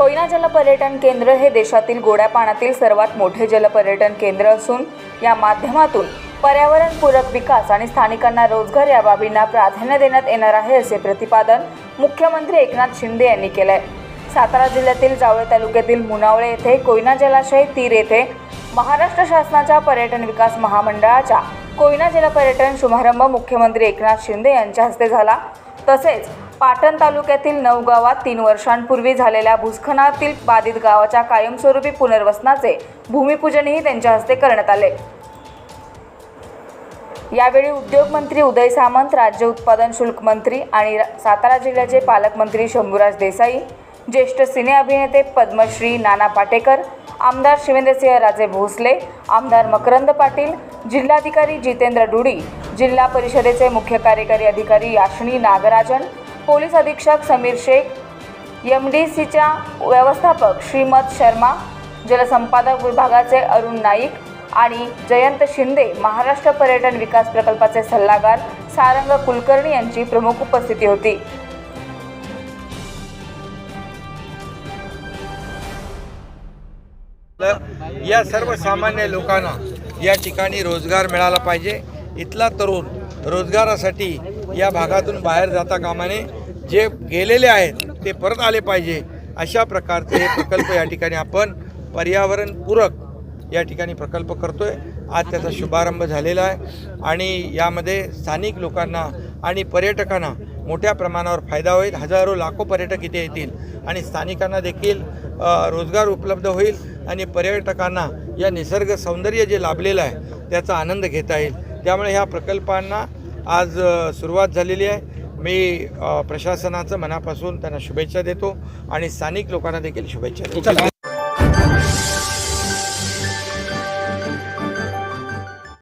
कोयना जलपर्यटन केंद्र हे देशातील गोड्या पाण्यातील सर्वात मोठे जलपर्यटन केंद्र असून या माध्यमातून पर्यावरणपूरक विकास आणि स्थानिकांना रोजगार या बाबींना प्राधान्य देण्यात येणार आहे असे प्रतिपादन मुख्यमंत्री एकनाथ शिंदे यांनी केलं आहे सातारा जिल्ह्यातील जावळे तालुक्यातील मुनावळे येथे कोयना जलाशय तीर येथे महाराष्ट्र शासनाच्या पर्यटन विकास महामंडळाच्या कोयना जलपर्यटन शुभारंभ मुख्यमंत्री एकनाथ शिंदे यांच्या हस्ते झाला. तसेच पाटण तालुक्यातील नऊ गावात तीन वर्षांपूर्वी झालेल्या भूस्खलनातील बाधित गावाच्या कायमस्वरूपी पुनर्वसनाचे भूमिपूजनही त्यांच्या हस्ते करण्यात आले. यावेळी उद्योगमंत्री उदय सामंत राज्य उत्पादन शुल्क मंत्री आणि सातारा जिल्ह्याचे पालकमंत्री शंभूराज देसाई ज्येष्ठ सिने अभिनेते पद्मश्री नाना पाटेकर आमदार शिवेंद्रसिंह राजे भोसले आमदार मकरंद पाटील जिल्हाधिकारी जितेंद्र डुडी जिल्हा परिषदेचे मुख्य कार्यकारी अधिकारी याशिनी नागराजन पोलीस अधीक्षक समीर शेख एम डी सीच्या व्यवस्थापक श्रीमत शर्मा जलसंपादक विभागाचे अरुण नाईक आणि जयंत शिंदे महाराष्ट्र पर्यटन विकास प्रकल्पाचे सल्लागार सारंग कुलकर्णी यांची प्रमुख उपस्थिती होती. या सर्वसामान्य लोकांना या ठिकाणी रोजगार मिळाला पाहिजे. इथला तरुण रोजगारासाठी या भागातून बाहेर जाता कामाने जे गेलेले आहेत ते परत आले पाहिजे अशा प्रकारचे हे प्रकल्प या ठिकाणी आपण पर्यावरणपूरक या ठिकाणी प्रकल्प करतो आहे आज त्याचा शुभारंभ झालेला आहे आणि यामध्ये स्थानिक लोकांना आणि पर्यटकांना मोठ्या प्रमाणावर फायदा होईल. हजारो लाखो पर्यटक इथे येतील आणि स्थानिकांना देखील रोजगार उपलब्ध होईल आणि पर्यटकांना या निसर्ग सौंदर्य जे लाभलेलं आहे त्याचा आनंद घेता येईल. त्यामुळे ह्या प्रकल्पांना आज सुरुवात झालेली आहे. मी प्रशासनाचं मनापासून त्यांना शुभेच्छा देतो आणि स्थानिक लोकांना देखील शुभेच्छा देतो.